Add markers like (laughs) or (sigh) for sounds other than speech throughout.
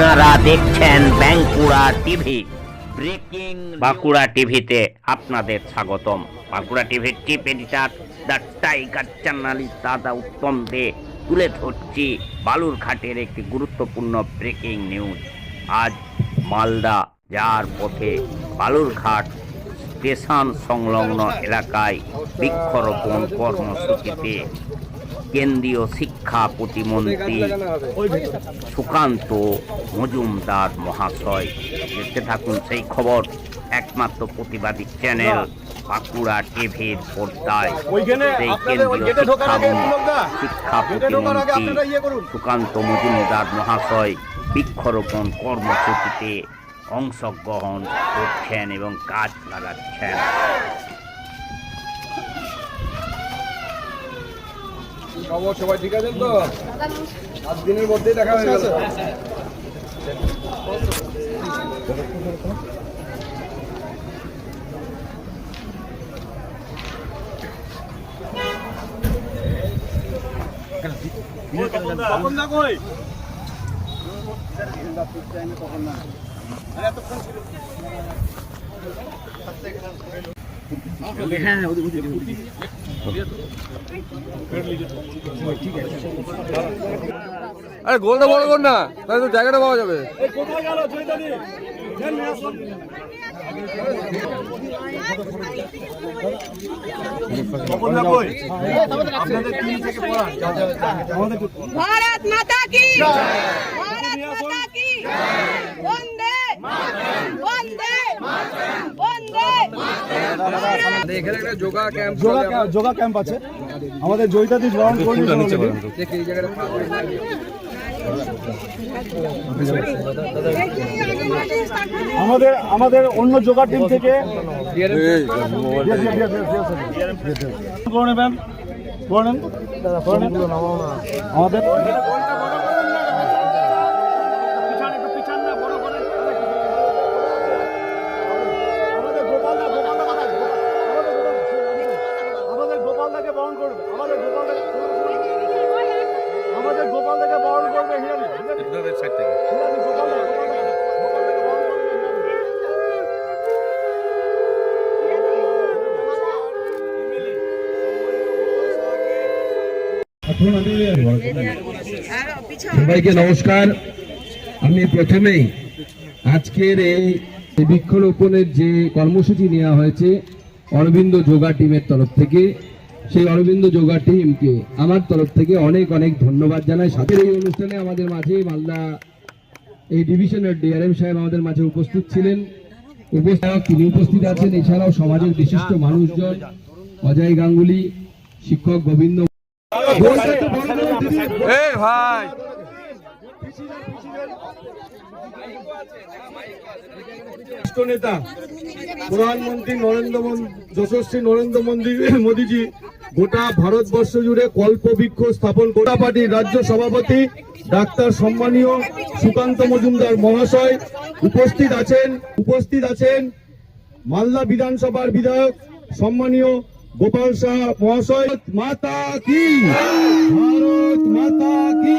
আপনারা দেখছেন Bankura TV. Breaking Bankura টিভিতে আপনাদের স্বাগতম। বাঁকুড়া টিভির chief editor the tiger journalist দাদা উত্তম দে তুলে ধরছি বালুরঘাটের একটি গুরুত্বপূর্ণ ব্রেকিং নিউজ। আজ মালদা যার পথে বালুরঘাট স্টেশন সংলগ্ন এলাকায় বৃক্ষরোপণ কর্মসূচিতে কেন্দ্রীয় শিক্ষা প্রতিমন্ত্রী সুকান্ত মজুমদার মহাশয়। দেখতে থাকুন সেই খবর একমাত্র প্রতিবাদী চ্যানেল বাঁকুড়া টিভির পর্দায়। সেই কেন্দ্রীয় শিক্ষা প্রতিমন্ত্রী ইয়ে। সুকান্ত মজুমদার মহাশয় বৃক্ষরোপণ কর্মসূচিতে অংশগ্রহণ করছেন এবং গাছ লাগাচ্ছেন। খবর সবাই ঠিক আছেন তো? সাত দিনের মধ্যেই দেখা হয়ে গেল। কখন না কই আরে গোলটা বড় কর না, তাহলে তো জায়গাটা পাওয়া যাবে। এই কোথায় গেল চৈতালি যান নিয়ে yoga camp yoga camp- yoga camp আছে আমাদের জয়িতাদি গ্রহণ করে এই আমাদের আমাদের অন্য যোগা টিম থেকে আমাদের করবে হিরানি। হিরানি হিরানি করবে সবাইকে নমস্কার। আমি প্রথমেই আজকের এই বৃক্ষরোপণের যে কর্মসূচি নেওয়া হয়েছে অরবিন্দ যোগা টিমের তরফ থেকে সেই অরবিন্দ যোগা টিমকে আমার তরফ থেকে অনেক অনেক ধন্যবাদ জানাই। সাথে এই অনুষ্ঠানে আমাদের মাঝে মালদা এই ডিভিশনের ডিআরএম সাহেব আমাদের মাঝে উপস্থিত ছিলেন। উপস্থাপক তিনি উপস্থিত আছেন এছাড়াও সমাজের বিশিষ্ট মানুষজন অজয় গাঙ্গুলি শিক্ষক গোবিন্দ। ভাই। রাষ্ট্র নেতা প্রধানমন্ত্রী নরেন্দ্র যশস্বী নরেন্দ্র মোদী মোদীজি গোটা ভারতবর্ষ জুড়ে কল্পবৃক্ষ স্থাপন গোটা পার্টির রাজ্য সভাপতি ডাক্তার সম্মানীয় সুকান্ত মজুমদার মহাশয় উপস্থিত আছেন উপস্থিত আছেন মালদা বিধানসভার বিধায়ক সম্মানীয় গোপাল শাহ মহাশয়। মাতা কি? ভারত মাতা কি?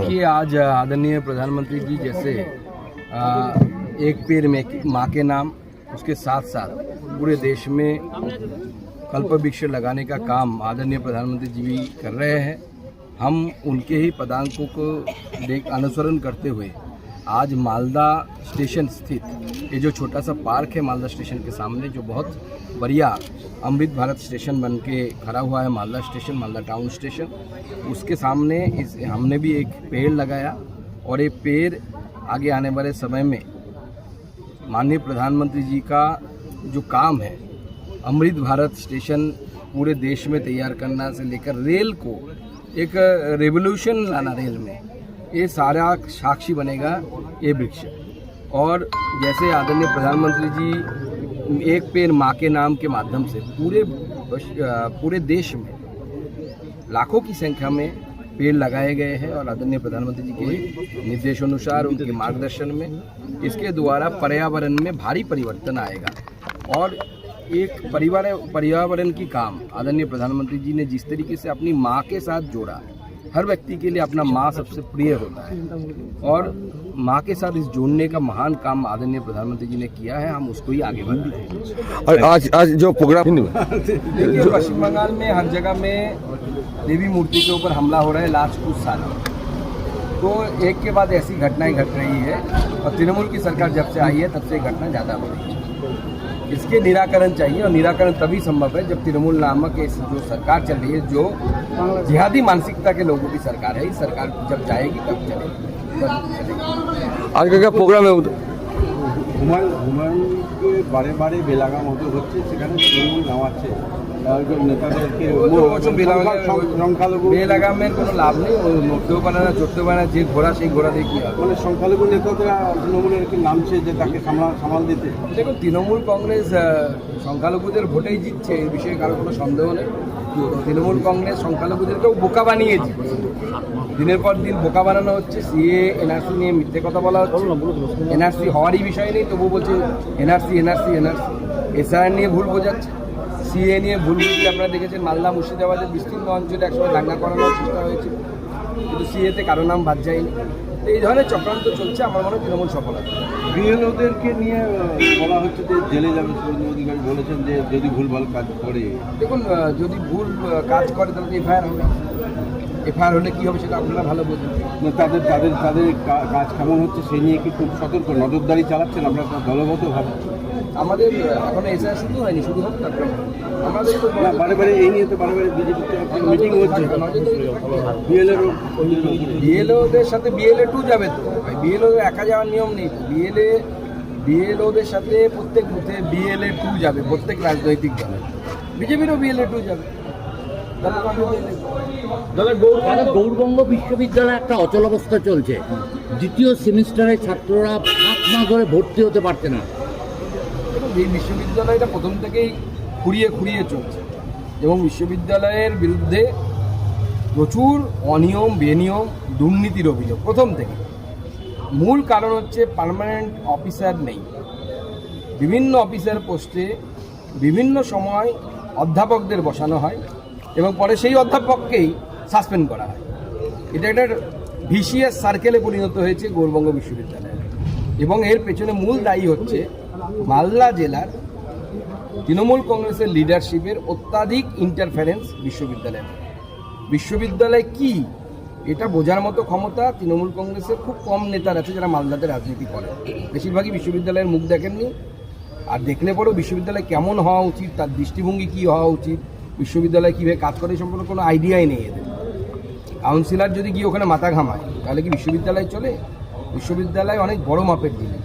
देखिए आज आदरणीय प्रधानमंत्री जी जैसे आ, एक पेड़ में माँ के नाम उसके साथ साथ पूरे देश में कल्प वृक्ष लगाने का काम आदरणीय प्रधानमंत्री जी भी कर रहे हैं। हम उनके ही पदांकों को देख अनुसरण करते हुए आज मालदा स्टेशन स्थित, ये जो छोटा सा पार्क है मालदा स्टेशन के सामने, जो बहुत बढ़िया अमृत भारत स्टेशन बन के खड़ा हुआ है Malda station, Malda town station. उसके सामने इस, हमने भी एक पेड़ लगाया और ये पेड़ आगे आने वाले समय में माननीय प्रधानमंत्री जी का जो काम है, अमृत भारत स्टेशन पूरे देश में तैयार करना से लेकर रेल को एक रेवोल्यूशन लाना रेल में ये सारा साक्षी बनेगा ये वृक्ष। और जैसे आदरणीय प्रधानमंत्री जी एक पेड़ माँ के नाम के माध्यम से पूरे पूरे देश में लाखों की संख्या में पेड़ लगाए गए हैं और आदरणीय प्रधानमंत्री जी के निर्देशानुसार उनके मार्गदर्शन में इसके द्वारा पर्यावरण में भारी परिवर्तन आएगा। और एक परिवार पर्यावरण की काम आदरणीय प्रधानमंत्री जी ने जिस तरीके से अपनी माँ के साथ जोड़ा हर व्यक्ति के लिए अपना माँ सबसे प्रिय होता है। और माँ के साथ इस जोड़ने का महान काम आदरणीय प्रधानमंत्री जी ने किया है हम उसको ही आगे बढ़ाते हैं। और आज आज जो प्रोग्राम (laughs) देखिए पश्चिम बंगाल में हर जगह में देवी मूर्ति के ऊपर हमला हो रहा है लास्ट कुछ सालों तो एक के बाद ऐसी घटनाएँ घट रही है और तृणमूल की सरकार जब से आई है तब से घटना ज़्यादा हो रही है। इसके निराकरण चाहिए और निराकरण तभी संभव है जब तृणमूल नामक इस जो सरकार चल रही है जो जिहादी मानसिकता के लोगों की सरकार है इस सरकार जब जाएगी तब चलेगी तब चलेगी आज का क्या प्रोग्राम है হুমায়ুন হুমায়ুনকে বারে বারে বেলাগাম হতে হচ্ছে সেখানে তৃণমূল নামাচ্ছে সংখ্যালঘু কোনো লাভ নেই যে সেই ঘোড়া নামছে যে তাকে সামাল দিতে? তৃণমূল কংগ্রেস সংখ্যালঘুদের ভোটেই জিতছে এই বিষয়ে কারও কোনো সন্দেহ নেই। তৃণমূল কংগ্রেস সংখ্যালঘুদেরকেও বোকা বানিয়েছে দিনের পর দিন বোকা বানানো হচ্ছে সিএ এনআরসি নিয়ে মিথ্যে কথা বলা হচ্ছে। এনআরসি হওয়ারই বিষয় নেই তবু বলছে এনআরসি এনআরসি এনআরসি। এসআর নিয়ে ভুল বোঝাচ্ছে। সিএ নিয়ে ভুল বুঝতে আপনারা দেখেছেন মালদা মুর্শিদাবাদের বিস্তীর্ণ অঞ্চলে একসময় দাঙ্গা করানোর চেষ্টা হয়েছিল। কিন্তু সিএতে কারও নাম বাদ যায়নি। তো এই ধরনের চক্রান্ত চলছে আমার মনে হয় তৃণমূল সফল হবে। বিএলওদেরকে নিয়ে বলা হচ্ছে যে জেলে যাবে সুরেন্দ্র অধিকারী বলেছেন যে যদি ভুলভাল কাজ করে। দেখুন যদি ভুল কাজ করে তাহলে তো এফআইআর হবে। এফআইআর হলে কী হবে সেটা আপনারা ভালো বোঝেন তাদের তাদের তাদের কাজ কেমন হচ্ছে সেই নিয়ে কি খুব সতর্ক নজরদারি চালাচ্ছেন আপনারা? দলগতভাবে আমাদের এখনও এসআইআর শুরু হয়নি শুরু হোক তারপরে আমাদের তো বারে বারে এই নিয়ে তো বারে বারে বিজেপি মিটিং হচ্ছে। বিএলএর বিএলওদের সাথে বিএলএ টু যাবে তো। বিএলও একা যাওয়ার নিয়ম নেই বিএলএ বিএলওদের সাথে প্রত্যেক বুথে বিএলএ টু যাবে প্রত্যেক রাজনৈতিক দলে। বিজেপিরও বিএলএ টু যাবে। দাদা গৌরবঙ্গ বিশ্ববিদ্যালয়ে একটা অচল অবস্থা চলছে। দ্বিতীয় সেমিস্টারের ছাত্ররা পাঁচ মাস ধরে ভর্তি হতে পারছে না। এই বিশ্ববিদ্যালয়টা প্রথম থেকেই খুঁড়িয়ে খুঁড়িয়ে চলছে। এবং বিশ্ববিদ্যালয়ের বিরুদ্ধে প্রচুর অনিয়ম, বেনিয়ম, দুর্নীতির অভিযোগ প্রথম থেকে মূল কারণ হচ্ছে পার্মানেন্ট অফিসার নেই। বিভিন্ন অফিসার পোস্টে বিভিন্ন সময় অধ্যাপকদের বসানো হয় এবং পরে সেই অধ্যাপককেই সাসপেন্ড করা হয়। এটা একটা ভিসিএস সার্কেলে পরিণত হয়েছে গৌরবঙ্গ বিশ্ববিদ্যালয়ে। এবং এর পেছনে মূল দায়ী হচ্ছে মালদা জেলার তৃণমূল কংগ্রেসের লিডারশিপের অত্যাধিক ইন্টারফারেন্স বিশ্ববিদ্যালয়ে। বিশ্ববিদ্যালয় কি? এটা বোঝার মতো ক্ষমতা তৃণমূল কংগ্রেসের খুব কম নেতার আছে যারা মালদাতে রাজনীতি করে। বেশিরভাগই বিশ্ববিদ্যালয়ের মুখ দেখেননি আর দেখলে পরেও বিশ্ববিদ্যালয় কেমন হওয়া উচিত, তার দৃষ্টিভঙ্গি কী হওয়া উচিত, বিশ্ববিদ্যালয় কীভাবে কাজ করে সম্পর্কে কোনো আইডিয়াই নেই এদের। কাউন্সিলার যদি গিয়ে ওখানে মাথা ঘামায়, তাহলে কি বিশ্ববিদ্যালয় চলে? বিশ্ববিদ্যালয় অনেক বড় মাপের জিনিস।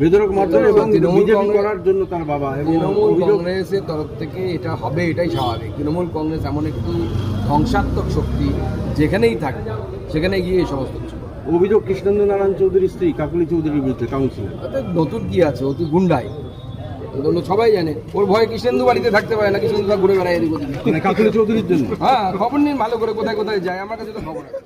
বেদরক মারধর এবং বিজেপি করার জন্য তার বাবা এবং তৃণমূল কংগ্রেসের তরফ থেকে এটা হবে এটাই স্বাভাবিক। তৃণমূল কংগ্রেস এমন একটি ধ্বংসাত্মক শক্তি যেখানেই থাকে সেখানে গিয়ে এই সমস্ত কিছু অভিযোগ কৃষ্ণেন্দ্র নারায়ণ চৌধুরীর স্ত্রী কাকুলি চৌধুরীর বিরুদ্ধে কাউন্সিলর তাতে নতুন কি আছে? ও তো গুন্ডাই সবাই জানে ওর ভয়ে কৃষ্ণেন্দু বাড়িতে থাকতে পারে না কৃষ্ণেন্দু ঘুরে বেড়ায় এদিক মানে কাকুলি চৌধুরীর জন্য? হ্যাঁ খবর নিন ভালো করে কোথায় কোথায় যায় আমার কাছে তো খবর আছে।